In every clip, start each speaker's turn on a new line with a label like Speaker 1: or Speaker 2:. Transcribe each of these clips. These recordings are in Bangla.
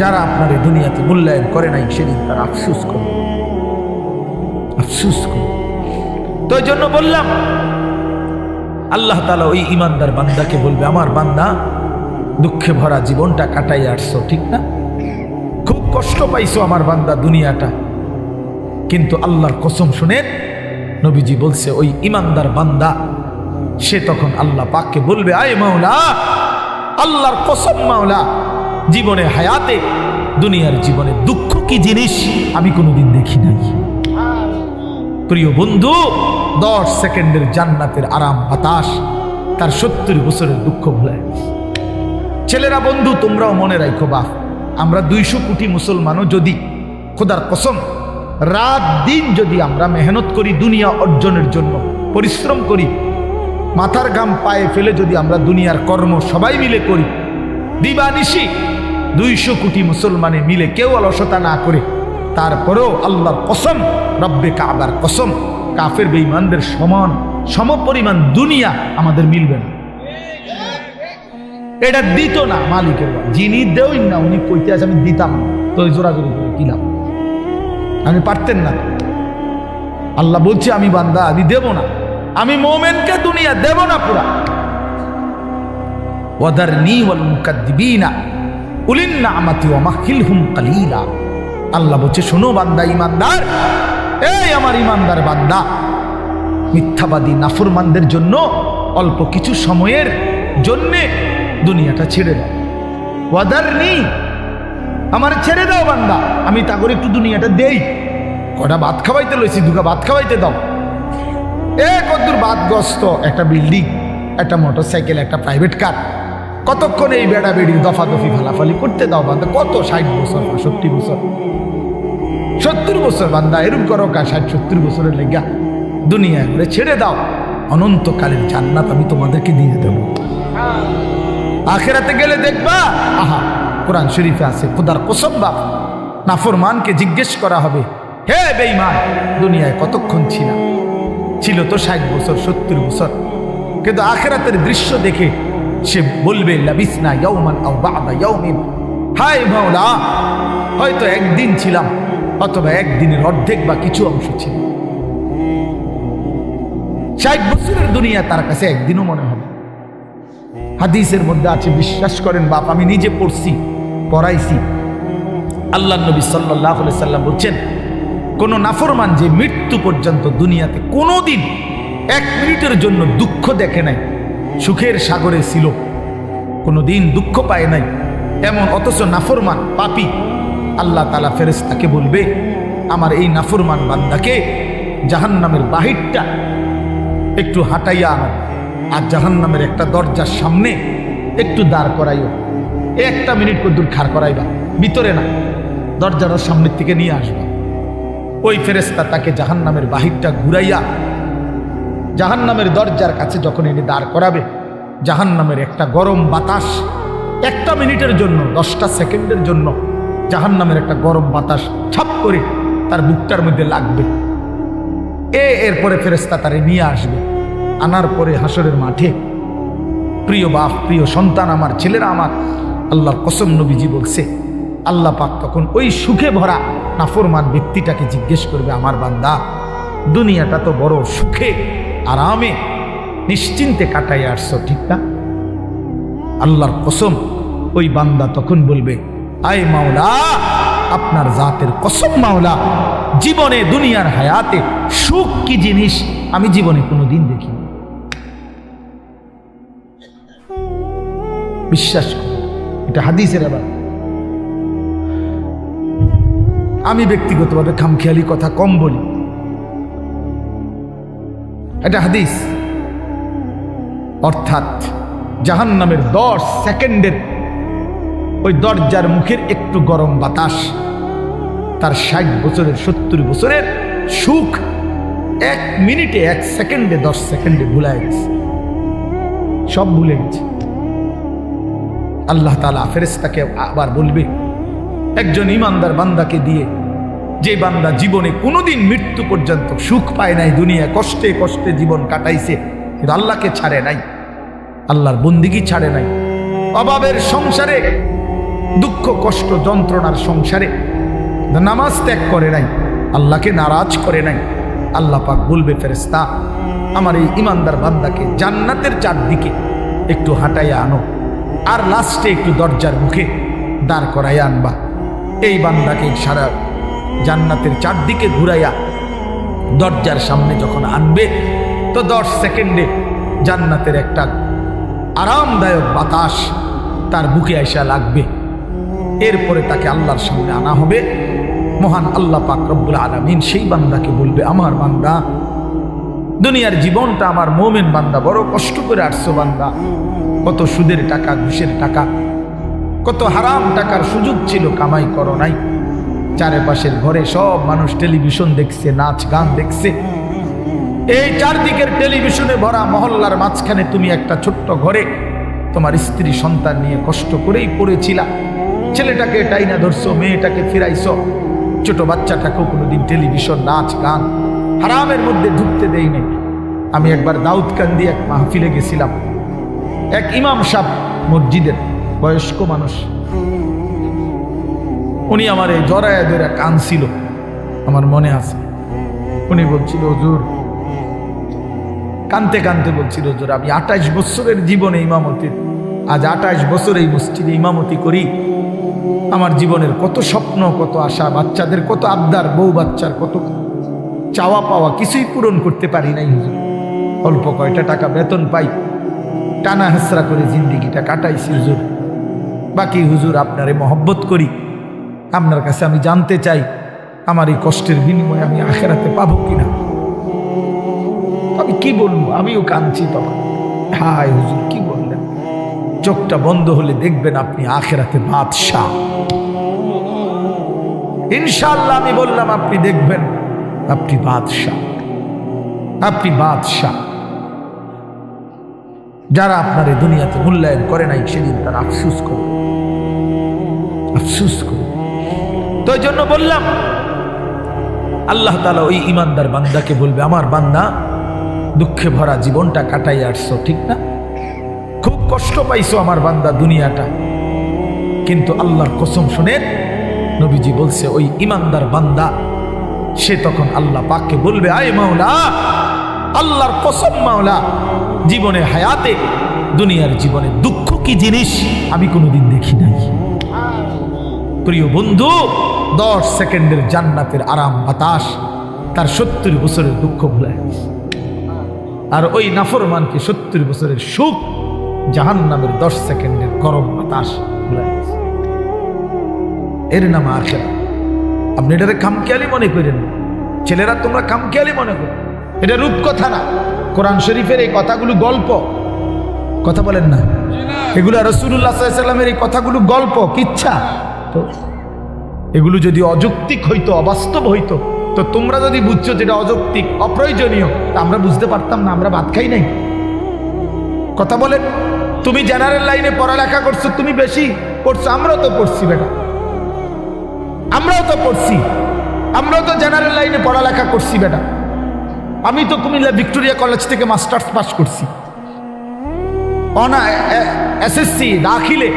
Speaker 1: যারা আপনার এই দুনিয়াতে মূল্যায়ন করে নাই, সেদিন তার আফসুস করবে আফসুস করবে তো জন্য বললাম, আল্লাহ তালা ওই ইমানদার বান্দাকে বলবে, আমার বান্দা, দুঃখে ভরা জীবনটা কাটাই আসছো ঠিক না? খুব কষ্ট পাইছো আমার বান্দা দুনিয়াটা। কিন্তু আল্লাহর কসম শুনে নবীজি বলছে, ওই ইমানদার বান্দা, সে তখন আল্লাহ পাককে বলবে, আয় মাওলা, আল্লাহর কসম মাওলা জীবনে হায়াতে, দুনিয়ার জীবনে দুঃখ কি জিনিস আমি কোনোদিন দেখি নাই। প্রিয় বন্ধু, দশ সেকেন্ডের জান্নাতের আরাম বাতাস, তার সত্তর বছরের দুঃখ ভুলায় ছেলেরা বন্ধু, তোমরাও মনে রাখো বা, আমরা দুইশো কোটি মুসলমানও যদি খোদার কসম, রাত দিন যদি আমরা মেহনত করি দুনিয়া অর্জনের জন্য, পরিশ্রম করি, মাথার গাম পায়ে ফেলে যদি আমরা দুনিয়ার কর্ম সবাই মিলে করি, দিবানিশি দুইশো কোটি মুসলমানে মিলে কেউ অলসতা না করে। তারপরেও আল্লাহর কসম, রব্বে কাবার কসম, কাফের বেঈমানদের সমান, সমপরিমাণ দুনিয়া আমাদের মিলবে না। এটা দিত না মালিকের যিনি দেউই না, উনি কইতে আছে, আমি দিতাম না। তো জোরাজোরি করে কিলাম আমি পারতেন না। আল্লাহ বলছে, আমি বান্দা, আমি দেব না। আমি মোমেনকে দুনিয়া দেব না পুরা। ওয়াদার নি ওয়াল মুকাদ্দিবিনা। উলিন নামাতি ওয়া মাহিলহুম কালিলা। আল্লাহ বলছে, শোনো বান্দা, ইমানদার। এই আমার ইমানদার বান্দা। মিথ্যাবাদী, নাফরমানদের জন্য অল্প কিছু সময়ের জন্যে দুনিয়াটা ছেড়ে দাও। ওয়াদার নি আমার ছেড়ে দাও বান্দা। আমি তা করে একটু দুনিয়াটা দেই। কটা ভাত খাওয়াইতে লইছি দুটা ভাত খাওয়াইতে দাও। এ কদ্দুর বাদগ্রস্ত, একটা বিল্ডিং, একটা মোটর সাইকেল একটা প্রাইভেট কার। কতক্ষণ এই বেড়া বেড়ির দফা দফি ফালাফালি করতে দাও বান্দা? কত ষাট বছর পঁয়ষট্টি বছর? সত্তর বছর বান্দা, এরম করো কা ষাট সত্তর বছরের লেগা দুনিয়া করে ছেড়ে দাও। অনন্তকালের জান্নাত আমি তোমাদেরকে দিয়ে দেবো। আখেরাতে গেলে দেখবা, আহা, কোরআন শরীফে আছে, খুদার কসম বাপ, নাফরমানকে জিজ্ঞেস করা হবে, হে বেঈমান, দুনিয়ায় কতক্ষণ ছিল ছিল তো ষাট বছর, সত্তর বছর। কিন্তু আখেরাতের দৃশ্য দেখে সে বলবে, লাবিসনা ইয়াউমান আও বাদা ইয়াউমিন। হায় মাওলা, হয়তো একদিন ছিলাম, অথবা একদিনের অর্ধেক বা কিছু অংশ ছিল। ষাট বছরের দুনিয়া তার কাছে একদিনও মনে হবে হাদিসের মধ্যে আছে, বিশ্বাস করেন বাপ, আমি নিজে পড়ছি, পড়াইছি। আল্লাহ নবী সাল্লাহ সাল্লাম বলছেন, কোন নাফরমান যে মৃত্যু পর্যন্ত দুনিয়াতে কোনো দিন এক মিনিটের জন্য দুঃখ দেখে নাই সুখের সাগরে ছিল। কোনো দিন দুঃখ পায় নাই। এমন অথচ নাফরমান পাপি। আল্লাহ তালা ফেরেস্তাকে বলবে, আমার এই নাফরমান বান্দাকে জাহান্নামের বাহিরটা একটু হাঁটাইয়া আনো আর জাহান্নামের একটা দরজার সামনে একটু দাঁড় করাইও। একটা মিনিট কদ্দুর খাড় করাইবা, ভিতরে না দরজাটার সামনের থেকে নিয়ে আসবা। ওই ফেরেস্তা তাকে জাহান্নামের বাহিরটা ঘুরাইয়া জাহান্নামের দরজার কাছে যখন এনে দাঁড় করাবে, জাহান্নামের একটা গরম বাতাস একটা মিনিটের জন্য, দশটা সেকেন্ডের জন্য জাহান্নামের একটা গরম বাতাস ছাপ করে তার বুকটার মধ্যে লাগবে। এ এরপরে ফেরেস্তা তারে নিয়ে আসবে। আনার পরে হাসরের মাঠে, প্রিয় বাপ, প্রিয় সন্তান আমার, ছেলেরা আমার, আল্লাহর কসম নবীজি বলছে, আল্লাহ পাক তখন ওই সুখে ভরা, নাফরমান ব্যক্তিটাকে জিজ্ঞেস করবে, আমার বান্দা, দুনিয়াটা তো বড় সুখে আরামে নিশ্চিন্তে কাটাই আসছো, ঠিক না? আল্লাহর কসম, ওই বান্দা তখন বলবে, আয় মাওলা, আপনার জাতের কসম মাওলা, জীবনে, দুনিয়ার হায়াতে সুখ কি জিনিস আমি জীবনে কোনোদিন দেখিনি। বিশ্বাস এটা হাদিসের আবার। আমি ব্যক্তিগতভাবে খামখেয়ালি কথা কম বলি। এটা হাদিস। অর্থাৎ জাহান নামের দশ সেকেন্ডের ওই দরজার মুখের একটু গরম বাতাস, তার ষাট বছরের, সত্তর বছরের সুখ এক মিনিটে, এক সেকেন্ডে, দশ সেকেন্ডে ভুলায় গেছে। সব ভুলে গেছে। আল্লাহ তালা ফেরেস্তাকে আবার বলবে, একজন ইমানদার বান্দাকে দিয়ে যে বান্দা জীবনে কোনোদিন মৃত্যু পর্যন্ত সুখ পায় নাই, দুনিয়া কষ্টে কষ্টে জীবন কাটাইছে, কিন্তু আল্লাহকে ছাড়ে নাই, আল্লাহর বন্দিগি ছাড়ে নাই। অভাবের সংসারে, দুঃখ, কষ্ট, যন্ত্রণার সংসারে নামাজ ত্যাগ করে নাই, আল্লাহকে নারাজ করে নাই। আল্লাহ পাক বলবে ফেরেস্তা আমার এই ইমানদার বান্দাকে জান্নাতের চারদিকে একটু হাঁটাইয়া আনো, আর লাস্টে একটু দরজার মুখে দাঁড় করাইয়া আনবা। এই বান্দাকে সারা জান্নাতের চারদিকে ঘুরাইয়া দরজার সামনে যখন আনবে, তো দশ সেকেন্ডে জান্নাতের একটা আরামদায়ক বাতাস তার বুকে আইসা লাগবে। এরপরে তাকে আল্লাহর সামনে আনা হবে। মহান আল্লাহ পাক রব্বুল আলমিন সেই বান্দাকে বলবে, আমার বান্দা, দুনিয়ার জীবনটা আমার মোমেন বান্দা বড় কষ্ট করে আসছো বান্দা। কত সুদের টাকা, ঘুষের টাকা, কত হারাম টাকার সুযোগ ছিল কামাই করো নাই। চারপাশের ঘরে সব মানুষ টেলিভিশন দেখছে, নাচ গান দেখছে। এই চারদিকের টেলিভিশনে ভরা মহল্লার মাঝখানে তুমি একটা ছোট্ট ঘরে তোমার স্ত্রী সন্তান নিয়ে কষ্ট করেই পড়েছিলা। ছেলেটাকে টাইনা ধরছো, মেয়েটাকে ফিরাইছো। ছোট বাচ্চাটাকেও কোনোদিন টেলিভিশন, নাচ, গান হারামের মধ্যে ঢুকতে দেই নাই আমি একবার দাউদকান্দি এক মাহফিলে গেছিলাম। এক ইমাম সাহ মসজিদের বয়স্ক মানুষ উনি আমার এই জরায় ধরে কানছিল। আমার মনে আছে। উনি বলছিল, হুজুর। কানতে কানতে বলছিল, হুজুর, আমি আঠাশ বছরের জীবনে ইমামতির আজ আঠাশ বছর এই মসজিদে ইমামতি করি। আমার জীবনের কত স্বপ্ন, কত আশা, বাচ্চাদের কত আবদার, বউ বাচ্চার কত চাওয়া পাওয়া কিছুই পূরণ করতে পারি নাই, হুজুর। অল্প কয়টা টাকা বেতন পাই, টানা হেসরা করে জিন্দিগিটা কাটাইছি, হুজুর। বাকি হুজুর, আপনারে মহব্বত করি। আপনার কাছে আমি জানতে চাই, আমার এই কষ্টের বিনিময়ে আমি আখেরাতে পাবো কিনা। আমি কি বলব, আমিও কাঁদছি তখন। হায় হুজুর, কি বললেন? চোখটা বন্ধ হলে দেখবেন আপনি আখেরাতে বাদশাহ। ইনশাল্লাহ আমি বললাম, আপনি দেখবেন আপনি বাদশাহ। আপনি বাদশাহ। যারা আপনার এই দুনিয়াতে মূল্যায়ন করে নাই, সেদিন তারা আফসুস করবে। আফসুস করবে। তো ওই জন্য বললাম, আল্লাহ তালা ওই ইমানদার বান্দাকে বলবে, আমার বান্দা, দুঃখে ভরা জীবনটা কাটাই আসছো, ঠিক না? খুব কষ্ট পাইছো আমার বান্দা দুনিয়াটা। কিন্তু আল্লাহর কসম শুনেন নবীজি বলছে, ওই ইমানদার বান্দা, সে তখন আল্লাহ পাককে বলবে, আয় মাওলা, আল্লাহর কসম মাওলা, জীবনে হায়াতে, দুনিয়ার জীবনে দুঃখ কি জিনিস আমি কোনোদিন দেখি নাই। প্রিয় বন্ধু দশ সেকেন্ডের জান্নাতের আরাম বাতাস তার সত্তর বছরের দুঃখ ভুলে। আর ওই নাফরমানকে সত্তর বছরের সুখ জাহান নামের দশ সেকেন্ডের গরম বাতাস ভুলে। এর নাম আখেরা আপনি এটারে খামখেয়ালি মনে করেন? ছেলেরা তোমরা খামখেয়ালি মনে করো। এটা রূপকথা না। কোরআন শরীফের এই কথাগুলো গল্প। কথা বলেন না? এগুলো রসুল্লাহ সাল্লামের এই কথাগুলো গল্প কিচ্ছা? তো এগুলো যদি অযৌক্তিক হইতো, অবাস্তব হইতো, তো তোমরা যদি বুঝছ যেটা অযৌক্তিক, অপ্রয়োজনীয়, তা আমরা বুঝতে পারতাম না, আমরা ভাত খাই নাই। কথা বলেন, তুমি জেনারেল লাইনে পড়ালেখা করছ, তুমি বেশি পড়ছো, আমরাও তো পড়ছি বেটা। আমরাও তো পড়ছি, আমরাও তো জেনারেল লাইনে পড়ালেখা করছি বেটা। আমি তো কুমিল্লা ভিক্টোরিয়া কলেজ থেকে মাস্টার্স পাস করছি। অনা এসএসসি, দাখিলে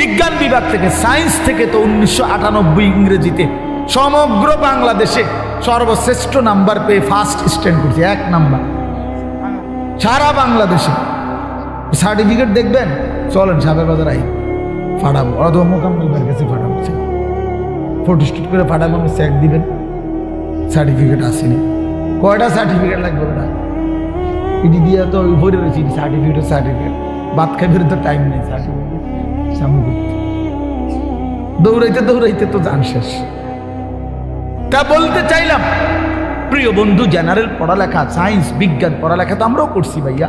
Speaker 1: বিজ্ঞান বিভাগ থেকে, সায়েন্স থেকে তো উনিশশো আটানব্বই ইংরেজিতে, সমগ্র বাংলাদেশে সর্বশ্রেষ্ঠ নাম্বার পেয়ে ফার্স্ট স্ট্যান্ড করছে, এক নাম্বার। সারা বাংলাদেশে। সার্টিফিকেট দেখবেন? চলেন সাবেক বাজার আই ফাটাবো। তো মোকাম্মেলবার কাছে ফাটাবো ফটো স্টুট করে ফাটাবো, আমি চেক দিবেন। সার্টিফিকেট আসেনি। কয়টা সার্টিফিকেট লাগবে ওটা? ইডি দিয়ে তো ভরে রয়েছি সার্টিফিকেট সার্টিফিকেট ভাত খাইবে তো টাইম নেই সার্টিফিকেট। দৌড়াইতে দৌড়াইতে তো জান শেষ। তা বলতে চাইলাম, প্রিয় বন্ধু জেনারেল পড়ালেখা সায়েন্স বিজ্ঞান পড়ালেখা তো আমরাও করছি ভাইয়া।